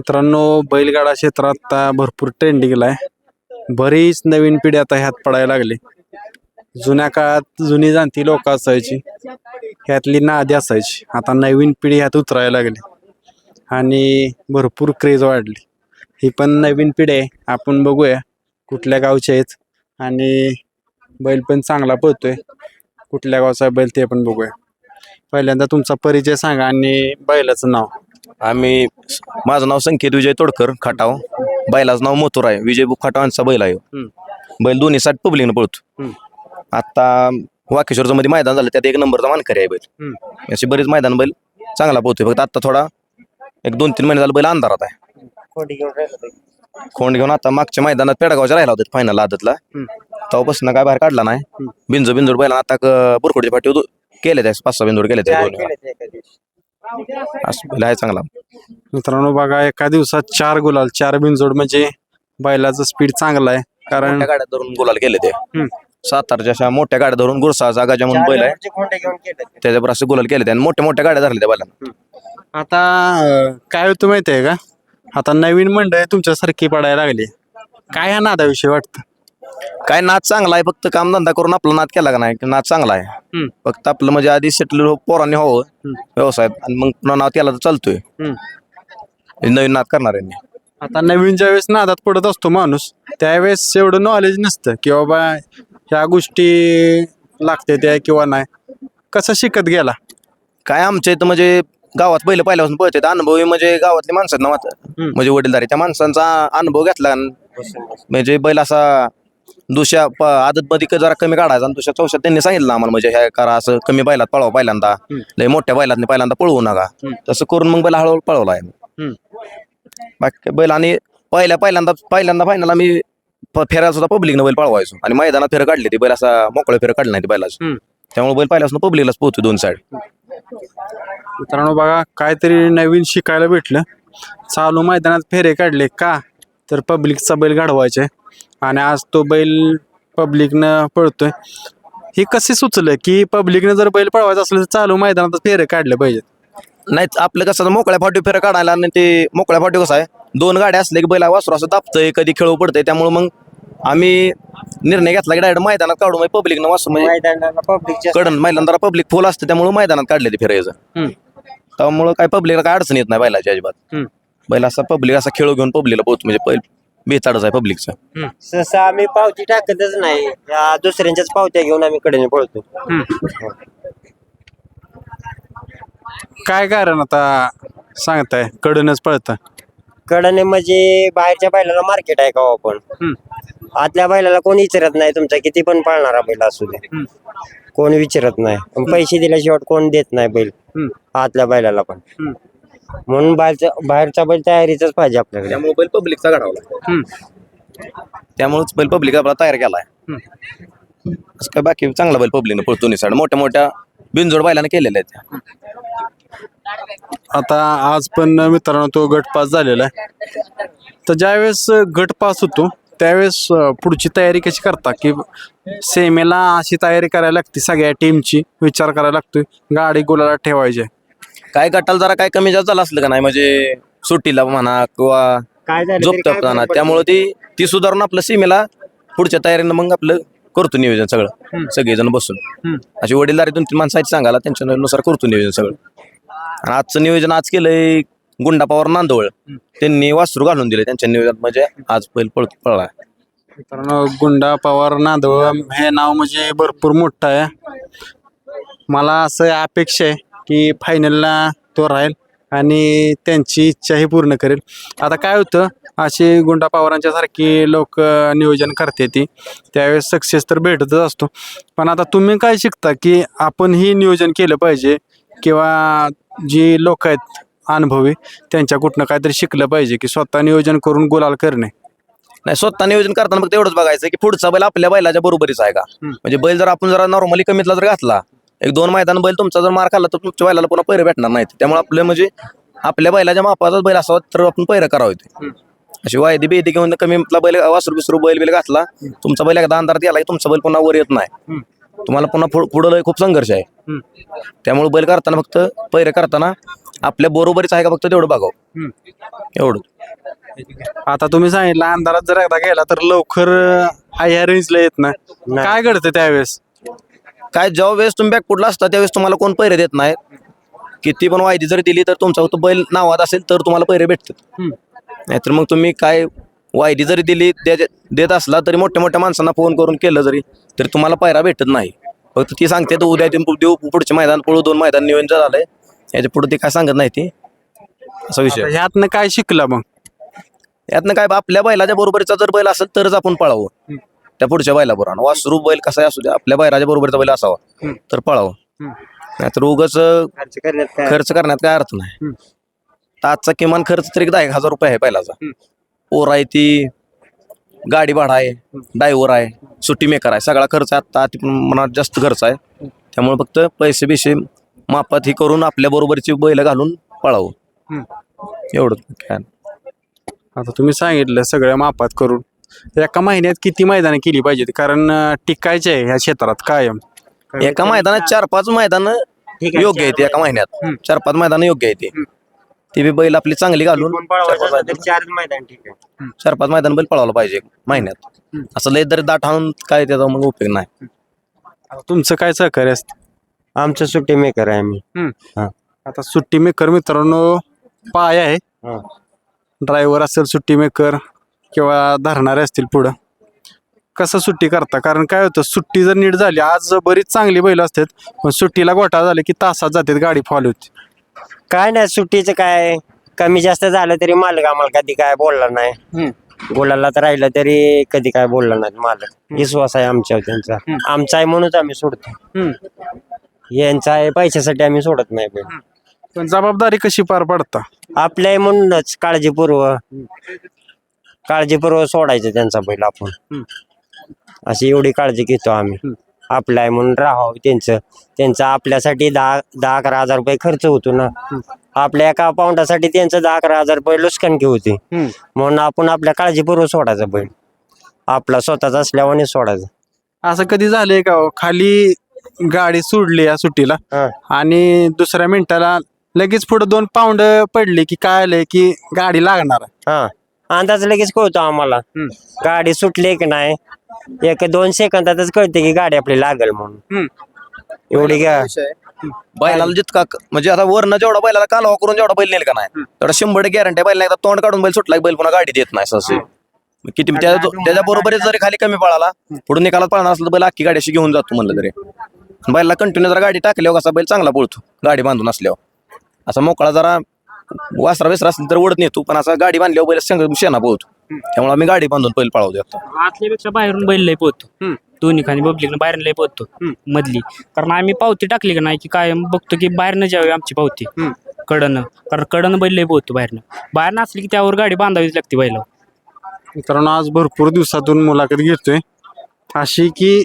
मित्रांनो बैलगाडा क्षेत्रात आता भरपूर ट्रेंडिंगला आहे. बरीच नवीन पिढी आता ह्यात पडायला लागली. जुन्या काळात जुनी जाणती लोक असायची. ह्यातली नादी असायची. आता नवीन पिढी ह्यात उतरायला लागली. आणि भरपूर क्रेज वाढली. ही पण नवीन पिढी आहे. आपण बघूया कुठल्या गावचे आहेत. आणि बैल पण चांगला पळतोय. कुठल्या गावचा बैल ते पण बघूया. पहिल्यांदा तुमचा परिचय सांगा आणि बैलाचं नाव. आम्ही माझं नाव संकेत विजय तोडकर खटाव. बैलाचं नाव मोतूर आहे. विजय बुक खटाव यांचा बैल आहे. बैल दोन्ही साईड पब्लिकनं पळतो. हम्म. आता वाकेश्वरचं मध्ये मैदान झालं त्यात एक नंबरचा मानकरी आहे बैल. हम्म. अशी बरीच मैदान बैल चांगला पोहतोय फक्त आता थोडा एक दोन तीन महिने झालं बैल अंधारात आहे. खोंड घेऊन आता मागच्या मैदानात पेडगावच्या राहिला होता फायनल आदतला. हम्म. तेव्हापासून काय बाहेर काढला नाही. बिंजो बिंजोड बैला आता बुरखोडच्या पाठी केले त्या पाच सहा बिंजोड केले त्या असं आहे चांगला. मित्रांनो बघा एका दिवसात चार गुलाल चार बिनजोड म्हणजे बैलाचं स्पीड चांगला आहे. कारण गाड्या धरून गुलाल केले ते. हम्म. सातारच्या अशा मोठ्या गाड्या धरून गुरसाचा गाजा म्हणून बैल आहे. त्याच्यावर असे गुलाल केले त्याने मोठ्या मोठ्या गाड्या धरल्या त्या बैलांना. आता अं, काय होतं माहिती आहे का? आता नवीन मंडळ तुमच्यासारखी पडायला लागली. काय ह्या नादाविषयी वाटतं? काय नाच चांगला आहे फक्त कामधंदा करून आपला नाद केला का नाही की नाच चांगला आहे हम्म. फक्त आपलं म्हणजे आधी सेटल पोरांनी व्हावं हम्म. व्यवसायात आणि मग पुन्हा नाव त्याला तर चालतोय. हे नवीन नाद करणाऱ्यांनी आता नवीन ज्यावेळेस नादात पडत असतो माणूस त्यावेळेस एवढं नॉलेज नसतं की बाबा ह्या गोष्टी लागते त्या किंवा नाही कसं शिकत गेला काय आमच्या इथं म्हणजे गावात पहिलं पहिल्यापासून पळते अनुभवी म्हणजे गावातली माणसं आहेत ना मात्र हम्म. म्हणजे वडीलधारी त्या माणसांचा अनुभव घेतला आणि म्हणजे बैल असा दुसऱ्या प- आदत मध्ये जरा कमी काढायचा आणि दुसऱ्या चौशात त्यांनी सांगितलं आम्हाला म्हणजे हे करा असं कमी बैलात पळवा पहिल्यांदा. लय मोठ्या बैलात पहिल्यांदा पळवू नका. तसं करून मग बैल हळूहळू पळवला आहे. बाकी बैल आणि पहिल्या पहिल्यांदा पहिल्यांदा फायनल आम्ही प- फेरायला सुद्धा पब्लिकनं बैल पळवायचो. आणि मैदानात फेरं काढली ती बैल असा मोकळं फेरं काढलं नाही बैलाचं. हम्म. त्यामुळे बैल पहिल्यापासून पब्लिकलाच पोहतो दोन साईड मित्रांनो बघा काहीतरी नवीन शिकायला भेटलं. चालू मैदानात फेरे काढले का? तर पब्लिकचा बैल घडवायचे. आणि आज तो बैल पब्लिकनं पळतोय. हे कसे सुचलं की पब्लिकनं जर बैल पळवायचा असलं तर चालू मैदानात फेरे काढले पाहिजेत. नाही आपलं कसं आता मोकळ्या फाटी फेरं काढायला आणि ते मोकळ्या फाटी कसं आहे दोन गाड्या असले की बैल वासरू असं दाबतंय कधी खेळू पडतंय त्यामुळे मग आम्ही निर्णय घेतला की डायरेक्ट मैदानात काढू म्हणजे पब्लिकनं वासरू म्हणजे मैदानाला पब्लिकच्या कडन मैदानात पब्लिक फुल असते त्यामुळे मैदानात काढले ते फिरायचं. त्यामुळे काय पब्लिकला काय अडचण येत नाही बैलाची अजिबात. बैल असा पब्लिक असा खेळू घेऊन पब्लिकला पोहोच म्हणजे बैल बेताडच आहे पब्लिकचा. सहसा आम्ही पावती टाकतच नाही. या दुसऱ्यांच्याच पावत्या घेऊन आम्ही कडे पळतो. काय कारण आता सांगताय? कडूनच पळतं. कडने म्हणजे बाहेरच्या बैलाला मार्केट आहे का हो आपण? हम्म. आतल्या बैलाला कोण विचारत नाही तुमचा किती पण पाळणारा बैल असू दे. हम्म. कोण विचारत नाही. पण पैसे दिल्याशिवाय कोण देत नाही बैल. हम्म. आतल्या बैलाला पण. हम्म. म्हणून बाहेरचा बाहेरचा बैल तयारीचाच पाहिजे आपल्याकडे. त्यामुळे बैल पब्लिकचा काढावला हम्म. त्यामुळेच बैल पब्लिक आपला तयार केलाय. असं काय बाकी चांगला बैल पब्लिकनं पळतो दोन्ही साईड मोठ्या मोठ्या बिनजोड बैलाने केलेल्या आहेत. आता आज पण मित्रांनो तो गट पास झालेला आहे. तर ज्यावेळेस गट पास होतो त्यावेळेस अं, पुढची तयारी कशी करता? की सेमेला अशी तयारी करायला लागते सगळ्या टीमची विचार करायला लागतोय. गाडी गोलाला ठेवायची काय गटाला जरा काय कमी जास्त झालं असलं का नाही? म्हणजे सुट्टीला म्हणा किंवा काय झालं तरी झोपतं काय म्हणा फरक त्यामुळे ती ती सुधारून आपलं सीमेला पुढच्या तयारीनं मग आपलं करतो नियोजन सगळं. सगळेजण बसून. हम्म. अशी वडीलधारी दोन तीन माणसं आहेत सांगायला त्यांच्यानुसार करतो नियोजन सगळं. आणि आजचं नियोजन आज केलंय गुंडा पवार नांदवळ त्यांनी वासरू घालून दिले त्यांच्या नियोजन म्हणजे आज बैल पळ पळला. मित्रांनो गुंडा पवार नांदवळ हे नाव म्हणजे भरपूर मोठं आहे. मला असं अपेक्षा आहे की फायनलला तो राहील आणि त्यांची इच्छाही पूर्ण करेल. आता काय होतं अशी गुंडा पवारांच्या सारखी लोक नियोजन करते ती. त्यावेळेस सक्सेस तर भेटतच असतो. पण आता तुम्ही काय शिकता की आपण ही नियोजन केलं पाहिजे किंवा जी लोक आहेत अनुभवी त्यांच्या कुठनं काहीतरी शिकलं पाहिजे की स्वतः नियोजन करून गुलाल करणे? नाही स्वतः नियोजन करताना फक्त एवढंच बघायचं की पुढचा बैल आपल्या बैलाच्या बरोबरीच आहे का. म्हणजे बैल जर आपण जरा नॉर्मली कमीतला जर घातला एक दोन मैदान बैल तुमचा जर मार खाल्ला तर तुमच्या बैलाला पुन्हा पैरे भेटणार नाहीत. त्यामुळे आपलं म्हणजे आपल्या बैलाच्या मापाचाच बैल असावा तर आपण पैरं करावं. अशी वायदी बेदी घेऊन कमीतला बैल वासरू बिसरू बैल बिल घातला तुमचा बैल एकदा अंधारात गेला तुमचा बैल पुन्हा वर येत नाही. तुम्हाला पुन्हा पुढं लय खूप संघर्ष आहे. त्यामुळे बैल करताना फक्त पैरे करताना आपल्या बरोबरीच आहे का फक्त तेवढं बघावं. एवढं. आता तुम्ही सांगितलं अंधारात जर एकदा गेला तर लवकर ह्या रेंजला येत नाही. नाही. काय घडतं त्यावेळेस? काय जेव्हा वेळेस तुम्ही बॅकफुटला असता त्यावेळेस तुम्हाला कोण पैरे देत नाही किती पण वायदी जरी दिली तर तुमचा तो बैल नावात असेल तर तुम्हाला पैरे भेटतात. नाहीतर मग तुम्ही काय वायदी जरी दिली देत असला तरी मोठ्या मोठ्या माणसांना फोन करून केलं जरी तरी तुम्हाला पायरा भेटत नाही. फक्त ती सांगते तर उद्या देऊ देऊ पुढचे मैदान पळू दोन मैदान नियोजन झालंय याच्यापुढे ती काय सांगत नाही ती. असा विषय. आहे. ह्यातनं काय शिकला मग? यातनं काय आपल्या बैलाच्या बरोबरीचा जर बैल असेल तरच आपण पळावं. त्या पुढच्या बैलाबरोबर आणि. वासरू बैल कसा असू द्या आपल्या बैलाच्या बरोबरचा बैल असावा तर पळावं. नाहीतर उगाच खर्च करण्यात काय? अर्थ नाही. तर आजचा किमान खर्च तरी दहा एक हजार रुपये आहे पहिलाचा पोर आहे ती गाडी भाडा आहे ड्रायव्हर आहे सुट्टी मेकर आहे. सगळा खर्च आता अति मनात जास्त खर्च आहे. त्यामुळे फक्त पैसे बिशे मापात ही करून आपल्या बरोबरची बैल घालून पळावं. एवढं काय? आता तुम्ही सांगितलं सगळ्या मापात करून. एका महिन्यात किती मैदानं केली पाहिजेत? कारण अं, टिकायचे आहे ह्या क्षेत्रात कायम. एका मैदानात चार पाच मैदान ठीक आहे, योग्य आहे ते एका महिन्यात. चार पाच मैदान योग्य आहे ते. ती बी बैल आपली चांगली घालून चारच मैदान. ठीक आहे. चार पाच मैदान बैल पळावला पाहिजे महिन्यात. असं लय जरी दाट आणून काय त्याचा मग उपयोग नाही. तुमचं काय सहकार्य असतं? आमचं सुट्टी मेकर आहे आम्ही. हा. आता सुट्टी मेकर मित्रांनो पाय आहे. हा. ड्रायव्हर असेल सुट्टी मेकर किंवा धरणारे असतील पुढं? कसं सुट्टी करता? कारण काय होतं सुट्टी जर नीट झाली आज बरीच चांगली बैल असतात पण सुट्टीला गोठा झाले की तासात जातात गाडी फॉलो होती. काय नाही सुट्टीचं काय? कमी जास्त झालं तरी मालक आम्हाला कधी काय बोलला नाही. बोलायला तर राहिलं तरी कधी काय बोलला नाही मालक. विश्वास आहे आमच्यावर त्यांचा. आमचा आहे म्हणूनच आम्ही सोडतो. यांचा आहे पैशासाठी आम्ही सोडत नाही बैल पण जबाबदारी कशी पार पडता? आपल्या आहे म्हणूनच काळजीपूर्वक. काळजीपूर्वक सोडायचं त्यांचा बैल आपण. अशी एवढी काळजी घेतो आम्ही. आपलं आहे म्हणून राहावं त्यांचं. त्यांचं आपल्यासाठी दहा दहा अकरा हजार रुपये खर्च होतो ना. आपल्या एका पाऊंडासाठी त्यांचं दहा अकरा हजार रुपये लुस्कानकी होती म्हणून आपण आपल्या काळजीपूर्वक सोडायचं बैल. आपला स्वतःचा असल्यावाने सोडायचं. असं कधी झालंय का हो? खाली गाडी सोडली या सुट्टीला हा. आणि दुसऱ्या मिनिटाला लगेच पुढे दोन पाऊंड पडले की काय आलंय की गाडी लागणार. हा. अंदाज लगेच कळतो आम्हाला. गाडी सुटली की नाही? एक दोन सेकंदातच कळते की गाडी आपली लागेल म्हणून. एवढी गा बैलाला जितका म्हणजे आता वरनं जेवढा बैलाला कालवा करून जेवढा बैल नेल का नाही तेवढा शंभर गॅरंटी बैल एकदा तोंड काढून बैल सुटला बैल पुन्हा गाडी देत नाही असं किती त्या त्याच्या बरोबरीच जरी खाली कमी पळाला पुढे निकालात पळणार असलं तर बैल अख्खी गाडी अशी घेऊन जातो म्हणलं तरी. बैलला कंटिन्यू जरा गाडी टाकल्यावर कसा बैल चांगला पळतो गाडी बांधून असल्यावर. असा मोकळा जरा वासरा बिसरा असलं तर ओढत नेतो पण असा गाडी बांधल्यावर बैल संग शेणा पळतो त्यामुळे आम्ही गाडी बांधून बैल पळवतो आता आतल्यापेक्षा बाहेरून बैल लय पोहतो. दोन्ही खाली पब्लिक बाहेर लय पोहतो. मधली. कारण आम्ही पावती टाकली का नाही की काय बघतो की बाहेरनं जावी आमची पावती. कडनं. कारण कडनं बैल लय पोहतो बाहेरनं. बाहेर नसली की त्यावर गाडी बांधावीच लागते बैला मित्रांनो आज भरपूर दिवसातून मुलाखत घेतोय. अशी की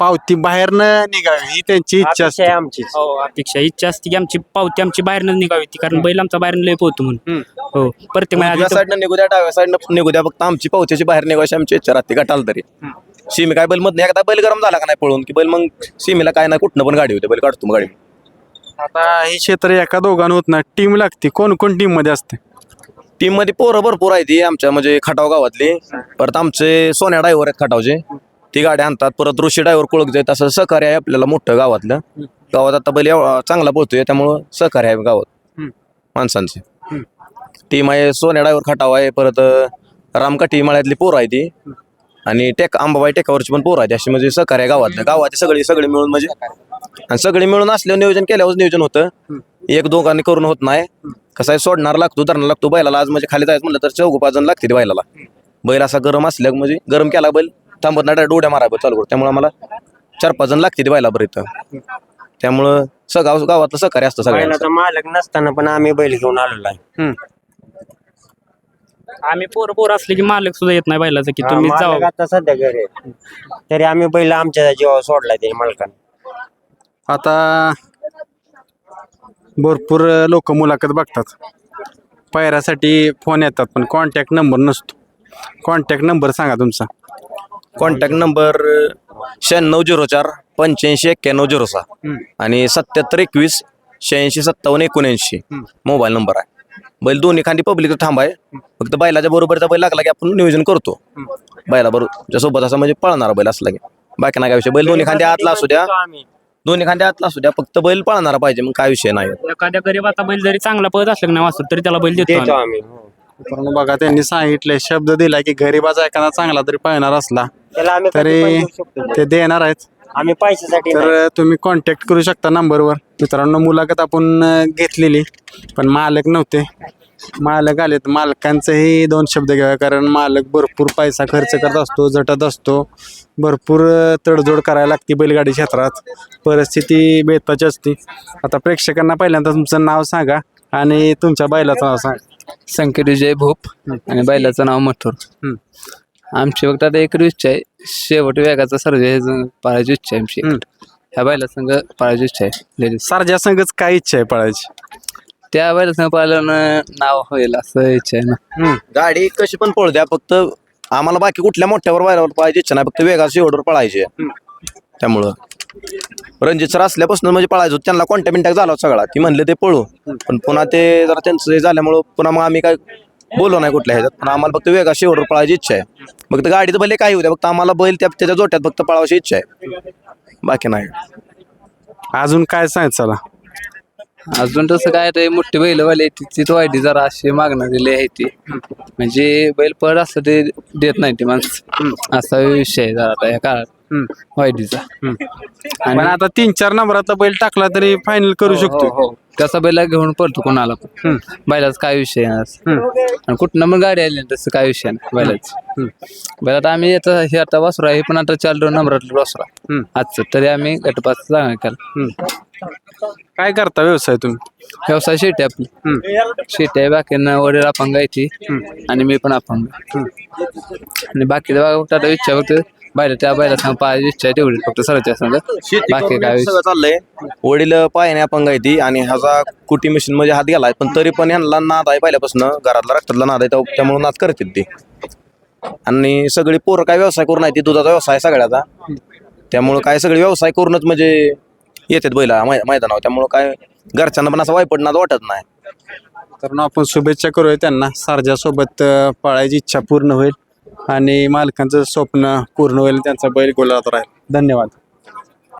पावती बाहेरनं निघावी ही त्यांची इच्छा अपेक्षा असते. आहे आमचीच हो अपेक्षा इच्छा असते की आमची पावती आमची बाहेरनं निघावी ती कारण बैल आमचा बाहेरनं लय पोहतो म्हणून. हो प्रत्येक उजव्या महिन्यात साईडनं निघू द्या डाव्या साईडनं निघू द्या फक्त आमची पावत्याची बाहेर निघायची आमची इच्छा राहते गटाल तरी. सीमी काय बैल मधनं एकदा बैल गरम झाला का नाही पळून की बैल मग सीमेला काय नाही कुठनं पण गाडी होते बैल काढतो मग गाडी. आता ही क्षेत्र एका दोघांना होत नाही. टीम लागते. कोण कोण टीममध्ये असते? टीममध्ये पोरं भरपूर आहे ती आमच्या म्हणजे खटाव गावातली. परत आमचे सोन्या ड्रायव्हर आहेत खटावचे. ती गाडी आणतात परत ऋषी ड्रायव्हर कोळखते तसं सहकार्य आहे आपल्याला मोठं गावातलं. गावात आता बैल एवढा चांगला पळतोय त्यामुळं सहकार्य आहे गावात. माणसांचे. टीम आहे सोन्या ड्रायव्हर खटाव आहे परत रामकाठी माळ्यातली पोरं आहे ती. आणि टेक अंबाबाई टेकावरची पण पोरं आहे अशी म्हणजे सहकार्य आहे गावातलं. गावात सगळी सगळी मिळून म्हणजे आणि सगळी मिळून असल्यावर नियोजन केल्यावर नियोजन होतं. एक दोघांनी करून होत नाही. कसं आहे सोडणार लागतो धरणार लागतो बैलाला आज म्हणजे खाली जायचं म्हणलं तर चौघ पाच जण लागते बैलाला. बैल असा गरम असल्या म्हणजे गरम केला बैल. थांबत नाही उड्या मारायला चालू करतो. त्यामुळे आम्हाला चार पाच जण लागते बैला बरं इथं. त्यामुळं सगाव गावातलं सहकार्य असतं सगळ्यांचं. बैलाचा मालक नसताना पण आम्ही बैल घेऊन आलेलो आहे. आम्ही पोरं पोरं असले की मालक सुद्धा येत नाही बैलाचं की हा, तुम्ही मालक जावा. आता सध्या घरी आहे. तरी आम्ही बैल आमच्या जीवावर सोडलाय ते मालकाने. आता भरपूर लोक मुलाखत बघतात. पायऱ्यासाठी फोन येतात पण कॉन्टॅक्ट नंबर नसतो. कॉन्टॅक्ट नंबर सांगा तुमचा. कॉन्टॅक्ट नंबर शहाण्णव झिरो चार पंच्याऐंशी एक्क्याण्णव झिरो सहा. आणि सत्याहत्तर एकवीस शहाऐंशी सत्तावन्न एकोणऐंशी. मोबाईल नंबर आहे. बैल दोन्ही खांदी पब्लिक थांब आहे फक्त बैलाच्या बरोबरचा बैल लागला की आपण नियोजन करतो. बैला बरोबर सोबत असं म्हणजे पळणारा बैल असला की. बाकी नाही काय विषय. बैल दोन्ही खांद्या आतला असू द्या. दोन्ही खांद्या आतला असू द्या. फक्त बैल पळणारा पाहिजे मग काय विषय नाही. एखाद्या गरीबाचा बैल जरी चांगला पळत असला नाही वाचत तरी त्याला बैल देतो देतो आम्ही. मित्रांनो बघा त्यांनी सांगितले शब्द दिला की गरीबाचा एखादा चांगला तरी पाहणार असला त्याला आम्ही कधी पण तरी देऊ शकतो. ते देणार आहेत. आम्ही पैशासाठी नाही. तर तुम्ही कॉन्टॅक्ट करू शकता नंबरवर. मित्रांनो मुलाखत आपण अं, घेतलेली पण मालक नव्हते. मालक आले तर मालकांचंही दोन शब्द घ्यावे कारण मालक भरपूर पैसा खर्च करत असतो झटत असतो. भरपूर अं, तडजोड करायला लागते बैलगाडी क्षेत्रात. परिस्थिती बेताची असते. आता प्रेक्षकांना पहिल्यांदा तुमचं नाव सांगा आणि तुमच्या बैलाचं नाव सांगा. संकेत विजय भोप आणि बैलाचं नाव मथुर. हम्म. आमची फक्त आता एक इच्छा आहे. शेवट वेगाचा सर्जे पाळायची इच्छा आहे आमची. हम्म. ह्या बैला संघ पाळायची इच्छा आहे लेडीज सारख्या संघच काय इच्छा आहे पळायची? त्या बैला संघ पाळल्यानं नाव होईल असं इच्छा आहे ना. गाडी कशी पण पळू द्या फक्त आम्हाला बाकी कुठल्या मोठ्यावर बैलावर पळायची इच्छा नाही फक्त वेगाच्या शेवटवर पळायची आहे. त्यामुळं. रणजित सर असल्यापासून म्हणजे पळायचं. त्यांना कॉन्टॅक्ट बिंटॅक्ट झाला होता सगळा. ती म्हणले ते पळू. पण पुन्हा ते जरा त्यांचं हे झाल्यामुळं पुन्हा मग आम्ही काय बोललो नाही कुठल्या ह्याच्यात. पण आम्हाला फक्त वेगा शेवटवर पळायची इच्छा आहे. फक्त गाडीचं भले काही होत्या फक्त आम्हाला बैल त्या त्याच्या जोट्यात फक्त पळावायची इच्छा आहे. बाकी नाही. अजून काय सांगायचं चला. अजून तसं काय ते मोठी बैलवाले तिची तो. वाईटी जरा अशी मागणारी आहे ती. म्हणजे बैल पड असं ते देत नाही ती माणसं. असा विषय आहे जरा आता या काळात. पण आता तीन चार नंबरातला बैल टाकला तरी फायनल करू शकतो हो, हो. तसा बैला घेऊन पडतो कोणाला. पण बैलाच काय विषय नाही असं. आणि कुठनं मग गाडी आली ना तसं काय विषय नाही बैलाच. बैल आता आम्ही आता हे आता वासरू हे पण आता चार दोन नंबरातलं वासरू. आजचं तरी आम्ही गटपास केला. काय करता व्यवसाय तुम्ही? व्यवसाय शेती आपली. शेती आहे बाकींना वडील अपंग आहे ती आणि मी पण अपंग आणि बाकीचं बघा फक्त आता इच्छा फक्त बैला त्या बैला सांग पाहायची इच्छा आहे तेवढी फक्त सरच्या संग बाकी काय सगळं चाललंय. वडील पायाने अपंग आहे ती आणि ह्याचा कुटी मशीन मध्ये हात गेलाय पण तरी पण ह्यांना नाद आहे पहिल्यापासून घरातला रक्तातला नाद आहे त्या- त्यामुळे नाद करतील ते. आणि सगळी पोरं काय व्यवसाय करून आहे ती दुधाचा व्यवसाय सगळ्याचा. त्यामुळं काय सगळे व्यवसाय करूनच म्हणजे येतात बैला मै- मैदानावर त्यामुळं काय घरच्यांना पण असं नाद वाटत नाही. तर आपण शुभेच्छा करूया त्यांना. सारजासोबत अं, पळायची इच्छा पूर्ण होईल. आणि मालकांचं स्वप्न पूर्ण होईल त्यांचा बैल गोलात राहील. धन्यवाद.